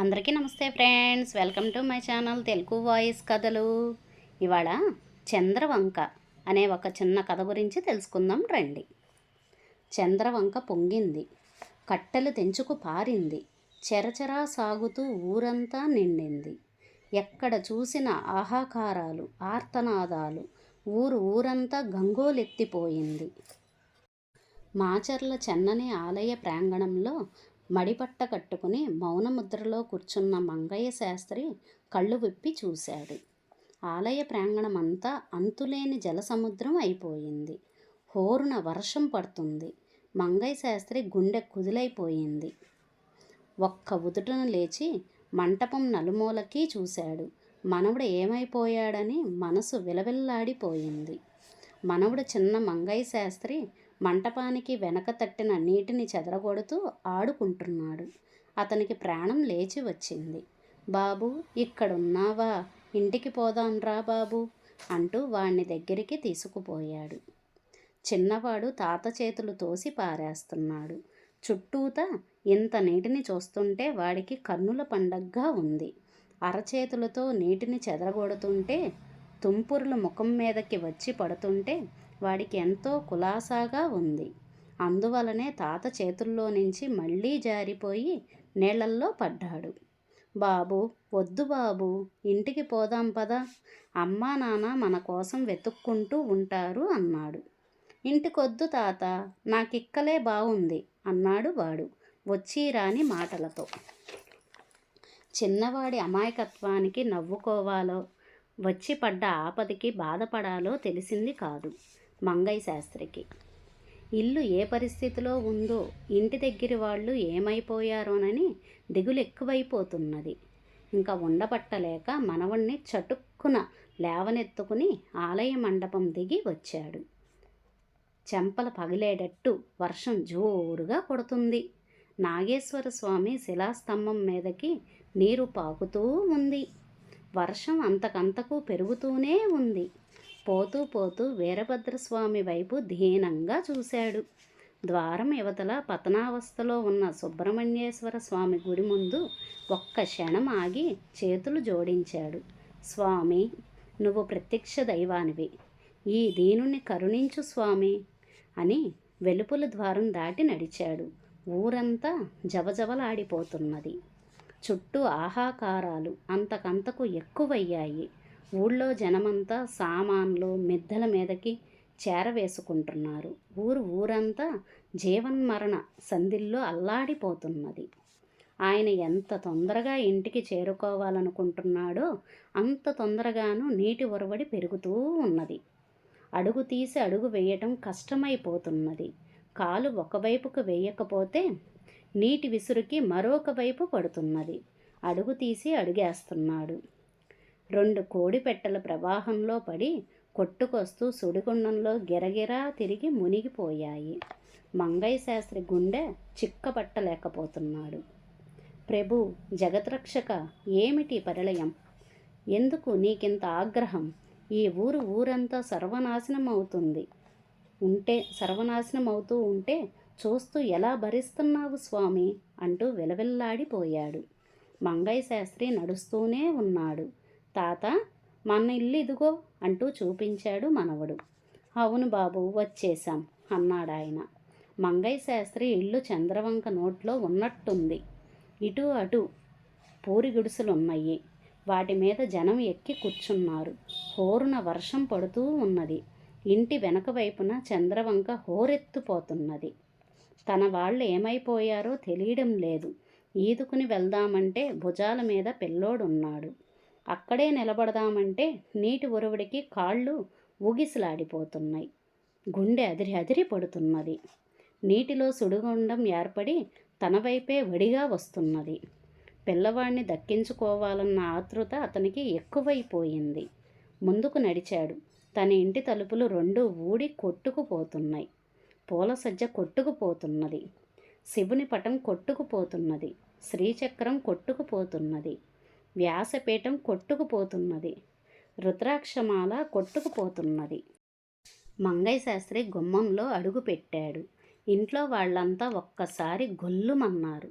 అందరికీ నమస్తే friends. Welcome to my channel Telugu voice కథలు. ఇవాళ చంద్రవంక అనే ఒక చిన్న కథ గురించి తెలుసుకుందాం రండి. చంద్రవంక పొంగింది. కట్టెలు తెంచుకు పారింది. చెరచెరా సాగుతూ ఊరంతా నిండింది. ఎక్కడ చూసిన ఆహాకారాలు ఆర్తనాదాలు ఊరు ఊరంతా గంగోలెత్తిపోయింది. మాచర్ల చెన్నని ఆలయ ప్రాంగణంలో మడిపట్ట కట్టుకుని మౌనముద్రలో కూర్చున్న మంగయ్య శాస్త్రి కళ్ళు విప్పి చూశాడు. ఆలయ ప్రాంగణమంతా అంతులేని జలసముద్రం అయిపోయింది. హోరున వర్షం పడుతుంది. మంగయ్య శాస్త్రి గుండె కుదిలైపోయింది. ఒక్క ఉదుటను లేచి మంటపం నలుమూలకి చూశాడు. మనవడు ఏమైపోయాడని మనసు విలవిల్లాడిపోయింది. మనవడు చిన్న మంగయ్య శాస్త్రి మంటపానికి వెనక తట్టిన నీటిని చెదరగొడుతూ ఆడుకుంటున్నాడు. అతనికి ప్రాణం లేచి వచ్చింది. బాబు ఇక్కడున్నావా? ఇంటికి పోదాంరా బాబు అంటూ వాణ్ణి దగ్గరికి తీసుకుపోయాడు. చిన్నవాడు తాత చేతులు తోసి పారేస్తున్నాడు. చుట్టూతా ఇంత నీటిని చూస్తుంటే వాడికి కన్నుల పండగ్గా ఉంది. అరచేతులతో నీటిని చెదరగొడుతుంటే తుంపురులు ముఖం మీదకి వచ్చి పడుతుంటే వాడికి ఎంతో కులాసాగా ఉంది. అందువలనే తాత చేతుల్లో నుంచి మళ్ళీ జారిపోయి నీళ్ళల్లో పడ్డాడు. బాబు వద్దు బాబు ఇంటికి పోదాం పదా. అమ్మా నాన్న మన కోసం వెతుక్కుంటూ ఉంటారు అన్నాడు. ఇంటికొద్దు తాత నాకిక్కలే బాగుంది అన్నాడు వాడు వచ్చి రాని మాటలతో. చిన్నవాడి అమాయకత్వానికి నవ్వుకోవాలో వచ్చి పడ్డ ఆపదికి బాధపడాలో తెలిసింది కాదు. మంగయ్య శాస్త్రికి. ఇల్లు ఏ పరిస్థితిలో ఉందో ఇంటి దగ్గర వాళ్ళు ఏమైపోయారోనని దిగులు ఎక్కువైపోతున్నది ఇంకా ఉండబట్టలేక మనవణ్ణి చటుక్కున లేవనెత్తుకుని ఆలయ మండపం దిగి వచ్చాడు. చెంపలు పగిలేటట్టు వర్షం జోరుగా కొడుతుంది. నాగేశ్వర స్వామి శిలాస్తంభం మీదకి నీరు పాకుతూ ఉంది. వర్షం అంతకంతకు పెరుగుతూనే ఉంది. పోతూ పోతూ వీరభద్రస్వామి వైపు దీనంగా చూశాడు. ద్వారం యువతల పతనావస్థలో ఉన్న సుబ్రహ్మణ్యేశ్వర స్వామి గుడి ముందు ఒక్క క్షణం ఆగి చేతులు జోడించాడు. స్వామి నువ్వు ప్రత్యక్ష దైవానివి. ఈ దీనుని కరుణించు స్వామి అని వెలుపుల ద్వారం దాటి నడిచాడు. ఊరంతా జవజవలాడిపోతున్నది. చుట్టూ ఆహాకారాలు అంతకంతకు ఎక్కువయ్యాయి. ఊళ్ళో జనమంతా సామాన్లు మిద్దెల మీదకి చేరవేసుకుంటున్నారు. ఊరు ఊరంతా జీవన్మరణ సంధిల్లో అల్లాడిపోతున్నది. ఆయన ఎంత తొందరగా ఇంటికి చేరుకోవాలనుకుంటున్నాడో అంత తొందరగాను నీటి ఒరవడి పెరుగుతూ ఉన్నది. అడుగు తీసి అడుగు వేయటం కష్టమైపోతున్నది. కాలు ఒకవైపుకు వేయకపోతే నీటి విసురుకి మరొక వైపు పడుతున్నది. అడుగు తీసి అడుగేస్తున్నాడు. రెండు కోడి పెట్టెల ప్రవాహంలో పడి కొట్టుకొస్తూ సుడిగుండంలో గిరగిరా తిరిగి మునిగిపోయాయి. మంగయ్య శాస్త్రి గుండె చిక్కపట్టలేకపోతున్నాడు ప్రభు జగద్రక్షక ఏమిటి పరిలయం? ఎందుకు నీకింత ఆగ్రహం? ఈ ఊరు ఊరంతా సర్వనాశనం అవుతుంది ఉంటే సర్వనాశనం అవుతూ ఉంటే చూస్తూ ఎలా భరిస్తున్నావు స్వామి? అంటూ విలవిల్లాడిపోయాడు. మంగయ్య శాస్త్రి నడుస్తూనే ఉన్నాడు. తాత మన ఇల్లు ఇదిగో అంటూ చూపించాడు మనవడు. అవును బాబు వచ్చేశాం అన్నాడాయన. మంగయ్య శాస్త్రి ఇల్లు చంద్రవంక నోట్లో ఉన్నట్టుంది. ఇటు అటు పూరి గుడిసెలున్నాయి. వాటి మీద జనం ఎక్కి కూర్చున్నారు. హోరున వర్షం పడుతూ ఉన్నది. ఇంటి వెనక వైపున చంద్రవంక హోరెత్తుపోతున్నది. తన వాళ్ళు ఏమైపోయారో తెలియడం లేదు. ఈదుకుని వెళ్దామంటే భుజాల మీద పిల్లోడున్నాడు. అక్కడే నిలబడదామంటే నీటి ఉరవడికి కాళ్ళు ఊగిసలాడిపోతున్నాయి. గుండె అదిరి అదిరి పడుతున్నది. నీటిలో సుడిగుండం ఏర్పడి తన వైపే వడిగా వస్తున్నది. పిల్లవాడిని దక్కించుకోవాలన్న ఆతృత అతనికి ఎక్కువైపోయింది. ముందుకు నడిచాడు. తన ఇంటి తలుపులు రెండు ఊడి కొట్టుకుపోతున్నాయి. పూల సజ్జ కొట్టుకుపోతున్నది. శివుని పటం కొట్టుకుపోతున్నది. శ్రీచక్రం కొట్టుకుపోతున్నది. వ్యాసపీఠం కొట్టుకుపోతున్నది. రుద్రాక్షమాల కొట్టుకుపోతున్నది. మంగయ్య శాస్త్రి గుమ్మంలో అడుగు పెట్టాడు ఇంట్లో వాళ్ళంతా ఒక్కసారి గొల్లుమన్నారు.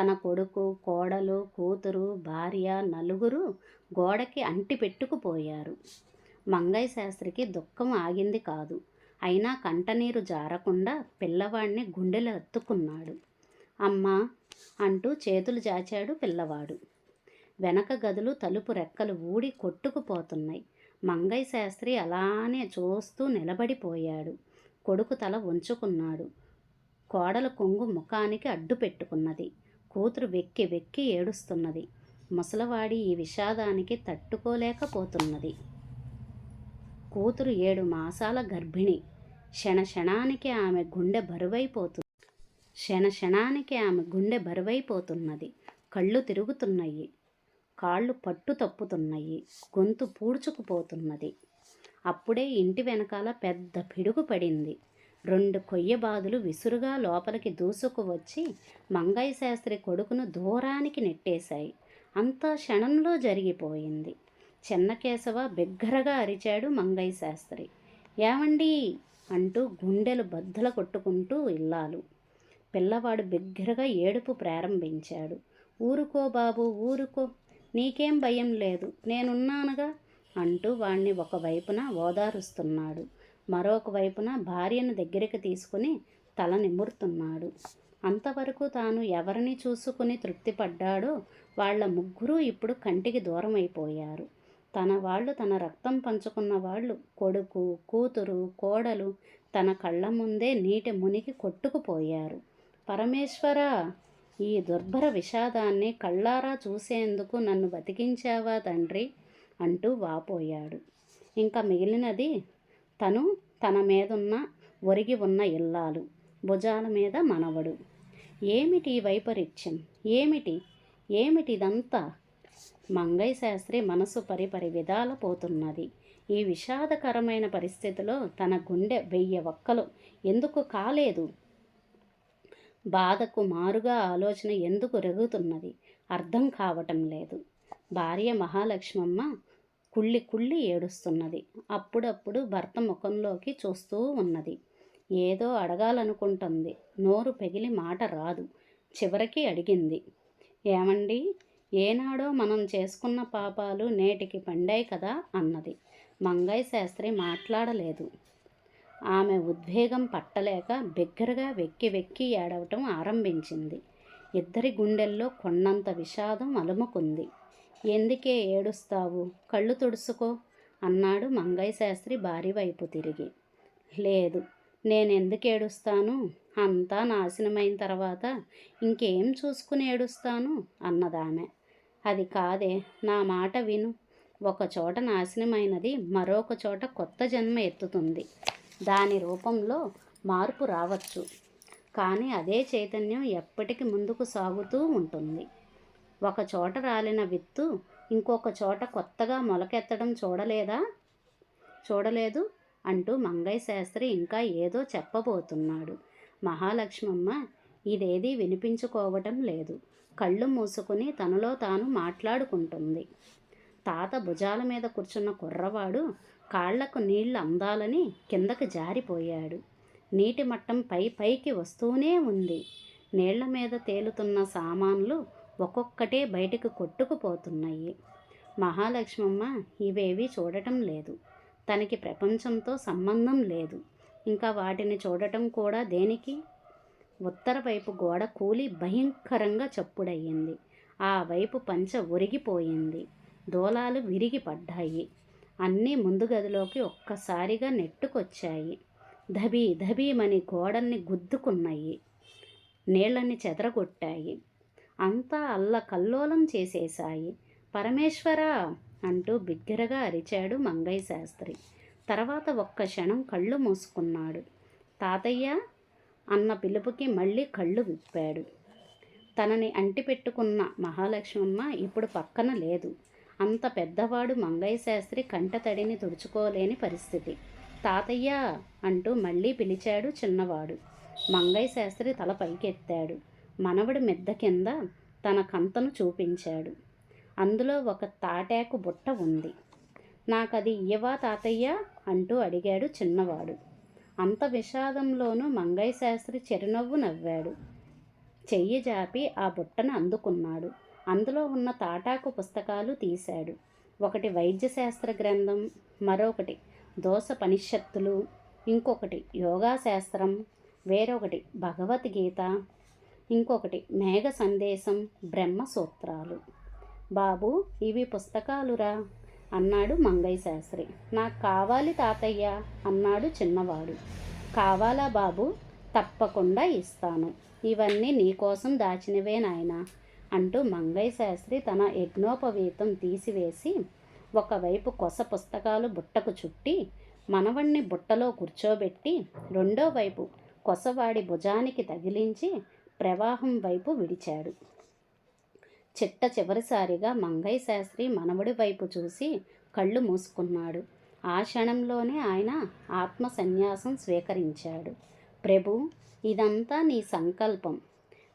తన కొడుకు కోడలు కూతురు భార్య నలుగురు గోడకి అంటి పెట్టుకుపోయారు మంగయ్య శాస్త్రికి దుఃఖం ఆగింది కాదు. అయినా కంటనీరు జారకుండా పిల్లవాడిని గుండెలు ఎత్తుకున్నాడు. అమ్మా అంటూ చేతులు చాచాడు పిల్లవాడు. వెనక గదులు తలుపు రెక్కలు ఊడి కొట్టుకుపోతున్నాయి. మంగయ్య శాస్త్రి అలానే చూస్తూ నిలబడిపోయాడు. కొడుకు తల ఉంచుకున్నాడు కోడల కొంగు ముఖానికి అడ్డు పెట్టుకున్నది. కూతురు వెక్కి వెక్కి ఏడుస్తున్నది. ముసలవాడి ఈ విషాదానికి తట్టుకోలేకపోతున్నది. కూతురు ఏడు మాసాల గర్భిణి. క్షణ క్షణానికి ఆమె గుండె బరువైపోతుంది క్షణ క్షణానికి ఆమె గుండె బరువైపోతున్నది. కళ్ళు తిరుగుతున్నాయి. కాళ్ళు పట్టు తప్పుతున్నాయి గొంతు పూడ్చుకుపోతున్నది. అప్పుడే ఇంటి వెనకాల పెద్ద పిడుగు పడింది. రెండు కొయ్య బాదులు విసురుగా లోపలికి దూసుకు వచ్చి మంగయ్య శాస్త్రి కొడుకును దూరానికి నెట్టేశాయి. అంతా క్షణంలో జరిగిపోయింది. చెన్నకేశవ బిగ్గరగా అరిచాడు మంగయ్య శాస్త్రి. ఏమండి? అంటూ గుండెలు బద్దల కొట్టుకుంటూ ఇల్లాలు. పిల్లవాడు బిగ్గరగా ఏడుపు ప్రారంభించాడు. ఊరుకో బాబు ఊరుకో. నీకేం భయం లేదు. నేనున్నానుగా అంటూ వాణ్ణి ఒకవైపున ఓదారుస్తున్నాడు. మరొక వైపున భార్యను దగ్గరికి తీసుకుని తల నిమురుతున్నాడు. అంతవరకు తాను ఎవరిని చూసుకుని తృప్తిపడ్డాడో వాళ్ళ ముగ్గురూ ఇప్పుడు కంటికి దూరం అయిపోయారు తన వాళ్ళు తన రక్తం పంచుకున్న వాళ్ళు కొడుకు కూతురు కోడలు తన కళ్ళ ముందే నీటి మునిగి కొట్టుకుపోయారు. పరమేశ్వర! ఈ దుర్భర విషాదాన్ని కళ్ళారా చూసేందుకు నన్ను బతికించావా తండ్రి? అంటూ వాపోయాడు. ఇంకా మిగిలినది తను తన మీదున్న ఒరిగి ఉన్న ఇల్లాలు భుజాల మీద మనవడు. ఏమిటి వైపరీత్యం? ఏమిటి? ఏమిటిదంతా? మంగై మంగయ్య శాస్త్రి మనసు పరిపరి విధాల పోతున్నది. ఈ విషాదకరమైన పరిస్థితిలో తన గుండె వెయ్యి ఒక్కలు. ఎందుకు కాలేదు? బాధకు మారుగా ఆలోచన ఎందుకు రెగుతున్నది? అర్థం కావటం లేదు. భార్య మహాలక్ష్మమ్మ కుళ్ళి కుళ్ళి ఏడుస్తున్నది. అప్పుడప్పుడు భర్త ముఖంలోకి చూస్తూ ఉన్నది. ఏదో అడగాలనుకుంటుంది. నోరు పెగిలి మాట రాదు. చివరికి అడిగింది. ఏమండి? ఏనాడో మనం చేసుకున్న పాపాలు నేటికి పండాయి కదా? అన్నది. మంగయ్య శాస్త్రి మాట్లాడలేదు. ఆమె ఉద్వేగం పట్టలేక బిగ్గరగా వెక్కి వెక్కి ఏడవటం ఆరంభించింది. ఇద్దరి గుండెల్లో కొన్నంత విషాదం అలుముకుంది. ఎందుకే ఏడుస్తావు? కళ్ళు తుడుచుకో అన్నాడు మంగయ్య శాస్త్రి భార్య వైపు తిరిగి. లేదు నేను ఎందుకు ఏడుస్తాను? అంతా నాశనమైన తర్వాత ఇంకేం చూసుకుని ఏడుస్తాను? అన్నదామె. అది కాదే నా మాట విను. ఒక చోట నాశనమైనది మరొక చోట కొత్త జన్మ ఎత్తుతుంది. దాని రూపంలో మార్పు రావచ్చు. కానీ అదే చైతన్యం ఎప్పటికి ముందుకు సాగుతూ ఉంటుంది. ఒక చోట రాలిన విత్తు ఇంకొక చోట కొత్తగా మొలకెత్తడం చూడలేదా? చూడలేదు అంటూ మంగయ్య శాస్త్రి ఇంకా ఏదో చెప్పబోతున్నాడు. మహాలక్ష్మమ్మ ఇదేదీ వినిపించుకోవటం లేదు. కళ్ళు మూసుకుని తనలో తాను మాట్లాడుకుంటుంది. తాత భుజాల మీద కూర్చున్న కుర్రవాడు కాళ్ళకు నీళ్ళు అందాలని కిందకు జారిపోయాడు. నీటి మట్టం పై పైకి వస్తూనే ఉంది. నీళ్ళ మీద తేలుతున్న సామాన్లు ఒక్కొక్కటే బయటకు కొట్టుకుపోతున్నాయి. మహాలక్ష్మమ్మ ఇవేవి చూడటం లేదు. తనకి ప్రపంచంతో సంబంధం లేదు. ఇంకా వాటిని చూడటం కూడా దేనికి? ఉత్తర వైపు గోడ కూలి భయంకరంగా చప్పుడయ్యింది. ఆ వైపు పంచ ఒరిగిపోయింది. దూలాలు విరిగి పడ్డాయి. అన్నీ ముందు గదిలోకి ఒక్కసారిగా నెట్టుకొచ్చాయి. ధబీ ధబీమని గోడల్ని గుద్దుకున్నాయి. నీళ్ళని చెదరగొట్టాయి. అంతా అల్ల కల్లోలం చేసేశాయి. పరమేశ్వర! అంటూ బిగ్గరగా అరిచాడు మంగయ్య శాస్త్రి. తర్వాత ఒక్క క్షణం కళ్ళు మూసుకున్నాడు. తాతయ్య! అన్న పిలుపుకి మళ్ళీ కళ్ళు విప్పాడు. తనని అంటిపెట్టుకున్న మహాలక్ష్మమ్మ ఇప్పుడు పక్కన లేదు. అంత పెద్దవాడు మంగయ్య శాస్త్రి కంటతడిని తుడుచుకోలేని పరిస్థితి. తాతయ్య అంటూ మళ్ళీ పిలిచాడు చిన్నవాడు. మంగయ్య శాస్త్రి తల పైకెత్తాడు. మనవడి మెద్ద కింద తన కంతను చూపించాడు. అందులో ఒక తాటాకు బుట్ట ఉంది. నాకది ఇయ్యవా తాతయ్య? అంటూ అడిగాడు చిన్నవాడు. అంత విషాదంలోనూ మంగయ్య శాస్త్రి చిరునవ్వు నవ్వాడు. చెయ్యి జాపి ఆ బుట్టను అందుకున్నాడు. అందులో ఉన్న తాటాకు పుస్తకాలు తీశాడు. ఒకటి వైద్యశాస్త్ర గ్రంథం మరొకటి దోష పనిషత్తులు ఇంకొకటి యోగా శాస్త్రం వేరొకటి భగవద్గీత ఇంకొకటి మేఘ సందేశం బ్రహ్మ సూత్రాలు. బాబు ఇవి పుస్తకాలురా అన్నాడు మంగయ్య శాస్త్రి. నాకు కావాలి తాతయ్య అన్నాడు చిన్నవాడు. కావాలా బాబు? తప్పకుండా ఇస్తాను. ఇవన్నీ నీకోసం దాచినవే నాయనా. అంటూ మంగయ్య శాస్త్రి తన యజ్ఞోపవీతం తీసివేసి ఒకవైపు కొస పుస్తకాలు బుట్టకు చుట్టి మనవణ్ణి బుట్టలో కూర్చోబెట్టి రెండో వైపు కొసవాడి భుజానికి తగిలించి ప్రవాహం వైపు విడిచాడు. చిట్ట చివరిసారిగా మంగయ్య శాస్త్రి మనవడి వైపు చూసి కళ్ళు మూసుకున్నాడు. ఆ క్షణంలోనే ఆయన ఆత్మ సన్యాసం స్వీకరించాడు. ప్రభు ఇదంతా నీ సంకల్పం.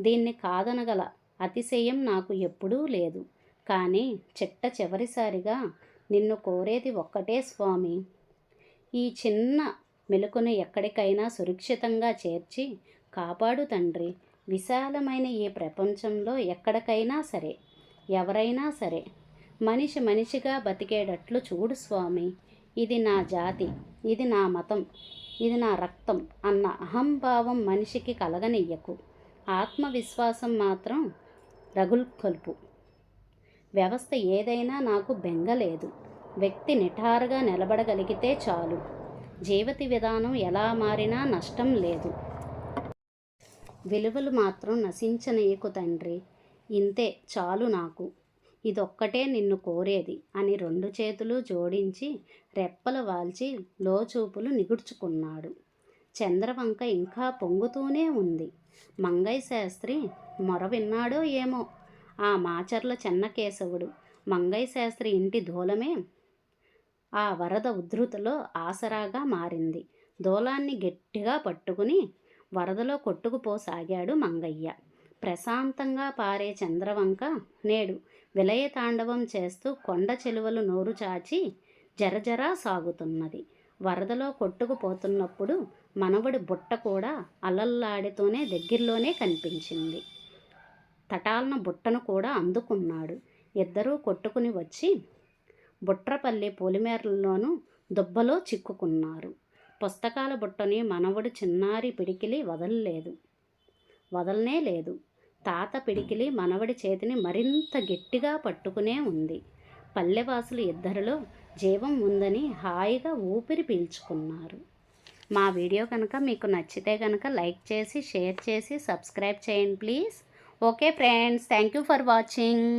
దీన్ని కాదనగల అతిశయం నాకు ఎప్పుడూ లేదు. కానీ చిట్ట చివరిసారిగా నిన్ను కోరేది ఒక్కటే స్వామి. ఈ చిన్న మెలుకును ఎక్కడికైనా సురక్షితంగా చేర్చి కాపాడు తండ్రి. విశాలమైన ఈ ప్రపంచంలో ఎక్కడికైనా సరే ఎవరైనా సరే మనిషి మనిషిగా బతికేటట్లు చూడు స్వామి. ఇది నా జాతి ఇది నా మతం ఇది నా రక్తం అన్న అహంభావం మనిషికి కలగనియ్యకు. ఆత్మవిశ్వాసం మాత్రం రగుల్ కలుపు. వ్యవస్థ ఏదైనా నాకు బెంగలేదు వ్యక్తి నిఠారుగా నిలబడగలిగితే చాలు. జీవిత విధానం ఎలా మారినా నష్టం లేదు. విలువలు మాత్రం నశించనీయకు తండ్రి. ఇంతే చాలు నాకు. ఇదొక్కటే నిన్ను కోరేది అని రెండు చేతులు జోడించి రెప్పలు వాల్చి లోచూపులు నిగుడ్చుకున్నాడు. చంద్రవంక ఇంకా పొంగుతూనే ఉంది. మంగయ్య శాస్త్రి మొర విన్నాడో ఏమో. ఆ మాచర్ల చెన్నకేశవుడు మంగయ్య శాస్త్రి ఇంటి దూలమే ఆ వరద ఉధృతిలో ఆసరాగా మారింది. దూలాన్ని గట్టిగా పట్టుకుని వరదలో కొట్టుకుపోసాగాడు మంగయ్య. ప్రశాంతంగా పారే చంద్రవంక నేడు విలయ తాండవం చేస్తూ కొండ చెలువలు నోరు చాచి జరజరా సాగుతున్నది. వరదలో కొట్టుకుపోతున్నప్పుడు మనవడి బుట్ట కూడా అలల్లాడితోనే దగ్గరలోనే కనిపించింది. తటాలన బుట్టను కూడా అందుకున్నాడు. ఇద్దరూ కొట్టుకుని వచ్చి బుట్రపల్లి పొలిమేరల్లోనూ దుబ్బలో చిక్కుకున్నారు. పుస్తకాల బుట్టని మనవడు చిన్నారి పిడికిలి వదలలేదు. వదలనే లేదు. తాత పిడికిలి మనవడి చేతిని మరింత గట్టిగా పట్టుకునే ఉంది. పల్లెవాసులు ఇద్దరిలో జీవం ఉందని హాయిగా ఊపిరి పీల్చుకున్నారు. మా వీడియో కనుక మీకు నచ్చితే కనుక లైక్ చేసి షేర్ చేసి సబ్స్క్రైబ్ చేయండి please. Okay friends thank you for watching.